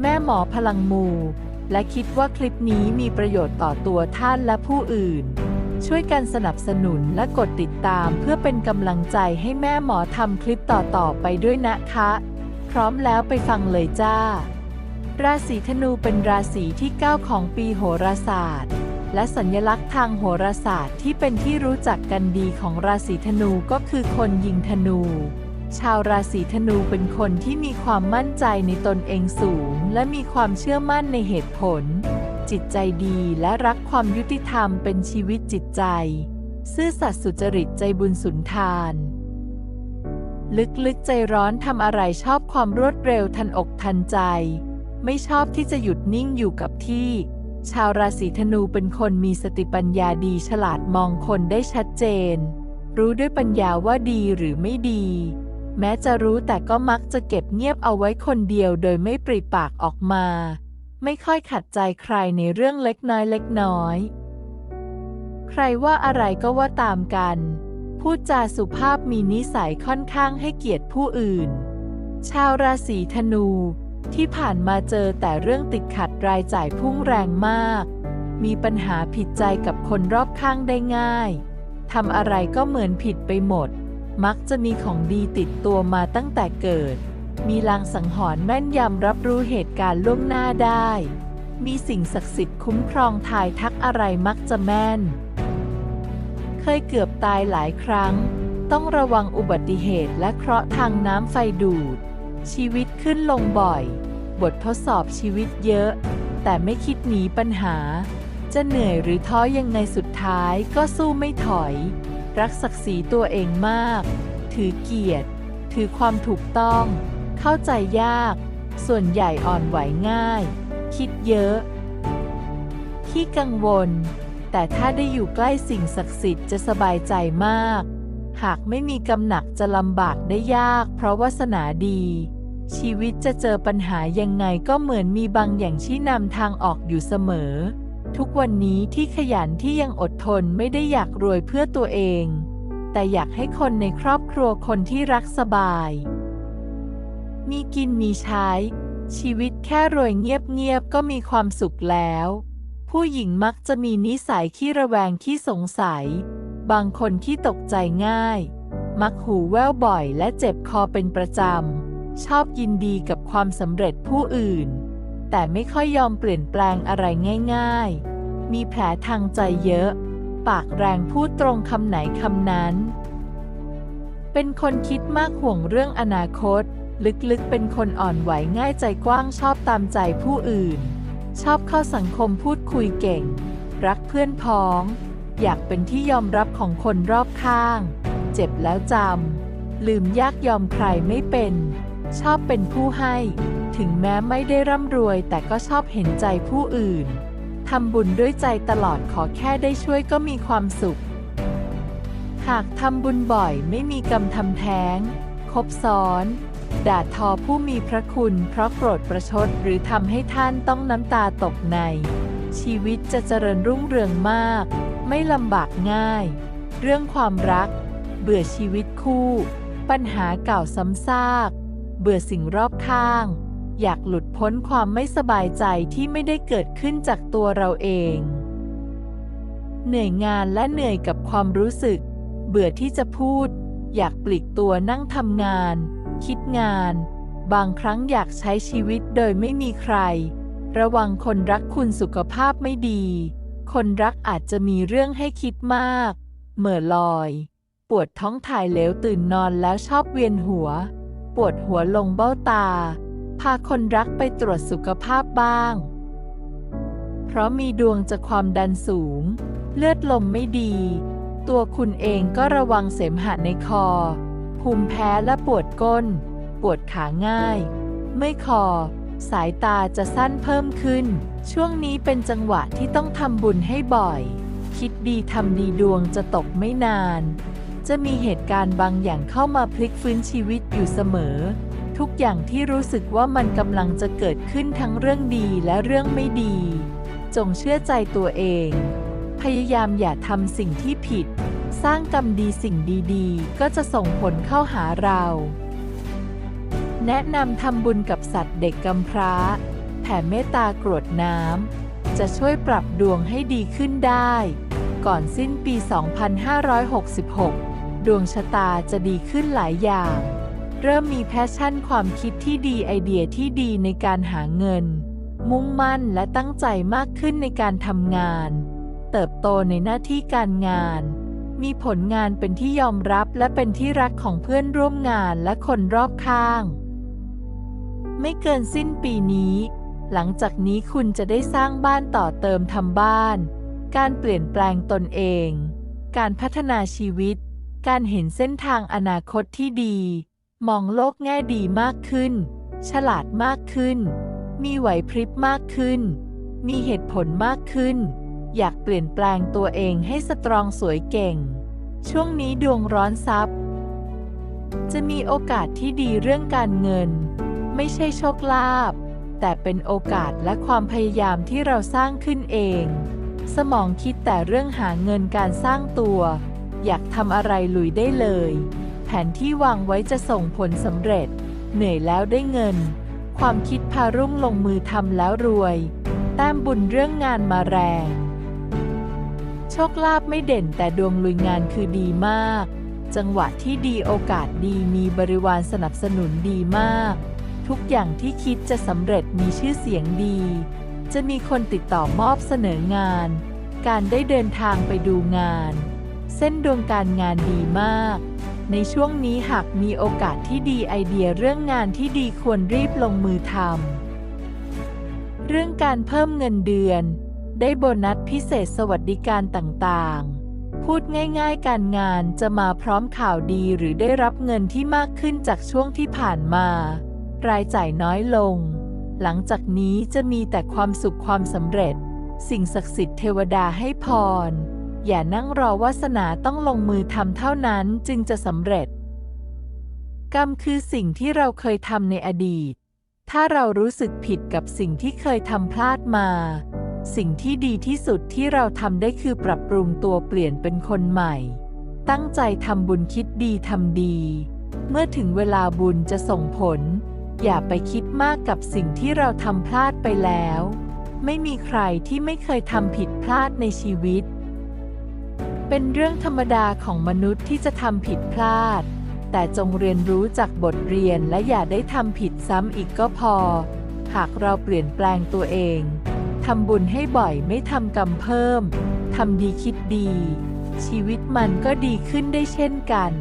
แม่หมอพลังมู และคิดว่าคลิปนี้มีประโยชน์ต่อตัวท่านและผู้อื่น ช่วยกันสนับสนุนและกดติดตามเพื่อเป็นกำลังใจให้แม่หมอทำคลิปต่อๆไปด้วยนะคะ พร้อมแล้วไปฟังเลยจ้า ราศีธนูเป็นราศีที่ 9 ของปีโหราศาสตร์ และสัญลักษณ์ทางโหราศาสตร์ที่เป็นที่รู้จักกันดีของราศีธนูก็คือคนยิงธนู ชาวราศีธนูเป็นคนที่มีความมั่นใจในตนเองสูง และมีความเชื่อมั่นในเหตุผล จิตใจดีและรักความยุติธรรมเป็นชีวิตจิตใจ ซื่อสัตย์สุจริตใจบุญสุนทาน ลึกๆใจร้อนทำอะไรชอบความรวดเร็วทันอกทันใจ ไม่ชอบที่จะหยุดนิ่งอยู่กับที่ ชาวราศีธนูเป็นคนมีสติปัญญาดีฉลาดมองคนได้ชัดเจน รู้ด้วยปัญญาว่าดีหรือไม่ดี แม้จะรู้แต่ก็มักจะเก็บเงียบเอาไว้คนเดียวโดยไม่ปริปากออกมา ไม่ค่อยขัดใจใครในเรื่องเล็กน้อยเล็กน้อย ใครว่าอะไรก็ว่าตามกัน พูดจาสุภาพมีนิสัยค่อนข้างให้เกียรติผู้อื่น ชาวราศีธนู ที่ผ่านมาเจอแต่เรื่องติดขัดรายจ่ายพุ่งแรงมาก มีปัญหาผิดใจกับคนรอบข้างได้ง่ายทำอะไรก็เหมือนผิดไปหมด มักจะมีของดีติดตัวมาตั้งแต่เกิด มีลางสังหรณ์แม่นยำรับรู้เหตุการณ์ล่วงหน้าได้ มีสิ่งศักดิ์สิทธิ์คุ้มครองทายทักอะไรมักจะแม่น เคยเกือบตายหลายครั้ง ต้องระวังอุบัติเหตุและเคราะห์ทางน้ำไฟดูด ชีวิตขึ้นลงบ่อย บททดสอบชีวิตเยอะ แต่ไม่คิดหนีปัญหา จะเหนื่อยหรือท้อยังไงสุดท้ายก็สู้ไม่ถอย รักศักดิ์ศรีตัวเองมาก ถือเกียรติ ถือความถูกต้อง เข้าใจยาก ส่วนใหญ่อ่อนไหวง่าย คิดเยอะขี้กังวล แต่ถ้าได้อยู่ใกล้สิ่งศักดิ์สิทธิ์จะสบายใจมาก หากไม่มีกำหนักจะลำบากได้ยาก เพราะวาสนาดี ชีวิตจะเจอปัญหายังไงก็เหมือนมีบางอย่างชี้นำทางออกอยู่เสมอ ทุกวันนี้ที่ขยันที่ยังอดทนไม่ได้อยากรวยเพื่อตัวเอง แต่อยากให้คนในครอบครัวคนที่รักสบาย มีกินมีใช้ ชีวิตแค่รวยเงียบๆก็มีความสุขแล้ว ผู้หญิงมักจะมีนิสัยขี้ระแวงขี้สงสัย บางคนที่ตกใจง่าย มักหูแว่วบ่อยและเจ็บคอเป็นประจำ ชอบยินดีกับความสำเร็จผู้อื่น แต่ไม่ค่อยยอมเปลี่ยนแปลงอะไรง่าย ๆ มีแผลทางใจเยอะ ปากแรงพูดตรงคำไหนคำนั้น เป็นคนคิดมากห่วงเรื่องอนาคต ลึกๆ เป็นคนอ่อนไหวง่ายใจกว้างชอบตามใจผู้อื่น ชอบเข้าสังคมพูดคุยเก่ง รักเพื่อนพ้อง อยากเป็นที่ยอมรับของคนรอบข้าง เจ็บแล้วจำลืมยากยอมใครไม่เป็น ชอบเป็นผู้ให้ ถึงแม้ไม่ได้ร่ำรวย แต่ก็ชอบเห็นใจผู้อื่น ทำบุญด้วยใจตลอดขอแค่ได้ช่วยก็มีความสุข หากทำบุญบ่อยไม่มีกรรมทำแท้ง คบซ้อน ด่าทอผู้มีพระคุณ เพราะโกรธประชดหรือทำให้ท่านต้องน้ำตาตกใน ชีวิตจะเจริญรุ่งเรืองมาก ไม่ลำบากง่าย เรื่องความรัก เบื่อชีวิตคู่ ปัญหาเก่าซ้ำซาก เบื่อสิ่งรอบข้าง อยากหลุดพ้นความไม่สบายใจที่ไม่ได้เกิดขึ้นจากตัวเราเอง เหนื่อยงานและเหนื่อยกับความรู้สึก เบื่อที่จะพูด อยากปลีกตัวนั่งทำงาน คิดงาน บางครั้งอยากใช้ชีวิตโดยไม่มีใคร ระวังคนรักคุณสุขภาพไม่ดี คนรักอาจจะมีเรื่องให้คิดมาก เหม่อลอย ปวดท้องถ่ายเหลวตื่นนอนแล้วชอบเวียนหัว ปวดหัวลงเบ้าตา พาคนรักไปตรวจสุขภาพบ้าง เพราะมีดวงจะความดันสูง เลือดลมไม่ดี ตัวคุณเองก็ระวังเสมหะในคอ ภูมิแพ้และปวดก้น ปวดขาง่ายไม่คอ สายตาจะสั้นเพิ่มขึ้น ช่วงนี้เป็นจังหวะที่ต้องทำบุญให้บ่อย คิดดีทำดีดวงจะตกไม่นาน จะมีเหตุการณ์บางอย่างเข้ามาพลิกฟื้นชีวิตอยู่เสมอ ทุกอย่างที่รู้สึกว่ามันกำลังจะเกิดขึ้นทั้งเรื่องดีและเรื่องไม่ดี จงเชื่อใจตัวเอง พยายามอย่าทำสิ่งที่ผิด สร้างกรรมดีสิ่งดีๆ ก็จะส่งผลเข้าหาเรา แนะนำทำบุญกับสัตว์เด็กกำพร้า แผ่เมตตากรวดน้ำจะช่วยปรับดวงให้ดีขึ้นได้ก่อนสิ้นปี 2566 ดวงชะตาจะดีขึ้นหลายอย่าง เริ่มมีแพชชั่นความคิดที่ดีไอเดียที่ดีในการหาเงิน มุ่งมั่นและตั้งใจมากขึ้นในการทำงาน เติบโตในหน้าที่การงาน มีผลงานเป็นที่ยอมรับและเป็นที่รักของเพื่อนร่วมงานและคนรอบข้าง ไม่เกินสิ้นปีนี้ หลังจากนี้คุณจะได้สร้างบ้านต่อเติมทำบ้าน การเปลี่ยนแปลงตนเอง การพัฒนาชีวิต การเห็นเส้นทางอนาคตที่ดี มองโลกแง่ดีมากขึ้น ฉลาดมากขึ้น มีไหวพริบมากขึ้น มีเหตุผลมากขึ้น อยากเปลี่ยนแปลงตัวเองให้สตรองสวยเก่ง ช่วงนี้ดวงร้อนซับจะมีโอกาสที่ดีเรื่องการเงิน ไม่ใช่โชคลาภแต่เป็นโอกาสและความพยายามที่เราสร้างขึ้นเอง สมองคิดแต่เรื่องหาเงินการสร้างตัว อยากทำอะไรลุยได้เลย แผนที่วางไว้จะส่งผลสำเร็จ เหนื่อยแล้วได้เงิน ความคิดพารุ่งลงมือทำแล้วรวย แต้มบุญเรื่องงานมาแรง โชคลาภไม่เด่นแต่ดวงลุยงานคือดีมาก จังหวะที่ดีโอกาสดีมีบริวารสนับสนุนดีมาก ทุกอย่างที่คิดจะสำเร็จมีชื่อเสียงดี จะมีคนติดต่อมอบเสนองาน การได้เดินทางไปดูงาน เส้นดวงการงานดีมาก ในช่วงนี้หากมีโอกาสที่ดีไอเดียเรื่องงานที่ดีควรรีบลงมือทำ เรื่องการเพิ่มเงินเดือน ได้โบนัสพิเศษสวัสดิการต่างๆ พูดง่ายๆการงานจะมาพร้อมข่าวดีหรือได้รับเงินที่มากขึ้นจากช่วงที่ผ่านมา รายจ่ายน้อยลง หลังจากนี้จะมีแต่ความสุขความสำเร็จ สิ่งศักดิ์สิทธิ์เทวดาให้พร อย่านั่งรอวาสนาต้องลงมือทำเท่านั้นจึงจะสำเร็จ กรรมคือสิ่งที่เราเคยทำในอดีต ถ้าเรารู้สึกผิดกับสิ่งที่เคยทำพลาดมา สิ่งที่ดีที่สุดที่เราทำได้คือปรับปรุงตัวเปลี่ยนเป็นคนใหม่ ตั้งใจทำบุญคิดดีทำดี เมื่อถึงเวลาบุญจะส่งผล อย่าไปคิดมากกับสิ่งที่เราทำพลาดไปแล้ว ไม่มีใครที่ไม่เคยทำผิดพลาดในชีวิต เป็นเรื่องธรรมดาของมนุษย์ที่จะทำผิดพลาด แต่จงเรียนรู้จากบทเรียนและอย่าได้ทำผิดซ้ำอีกก็พอ หากเราเปลี่ยนแปลงตัวเอง ทำบุญให้บ่อยไม่ทำกรรมเพิ่ม ทำดีคิดดี ชีวิตมันก็ดีขึ้นได้เช่นกัน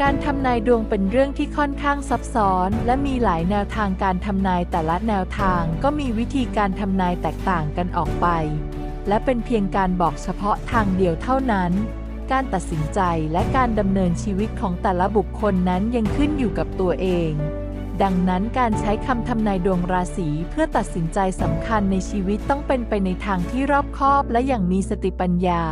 การทำนายดวงเป็นเรื่องที่ค่อนข้างซับซ้อน และมีหลายแนวทางการทำนายแต่ละแนวทางก็มีวิธีการทำนายแตกต่างกันออกไป และเป็นเพียงการบอกเฉพาะทางเดียวเท่านั้น การตัดสินใจและการดำเนินชีวิตของแต่ละบุคคลนั้นยังขึ้นอยู่กับตัวเอง ดังนั้นการใช้คำทำนายดวงราศีเพื่อตัดสินใจสำคัญในชีวิตต้องเป็นไปในทางที่รอบคอบและอย่างมีสติปัญญา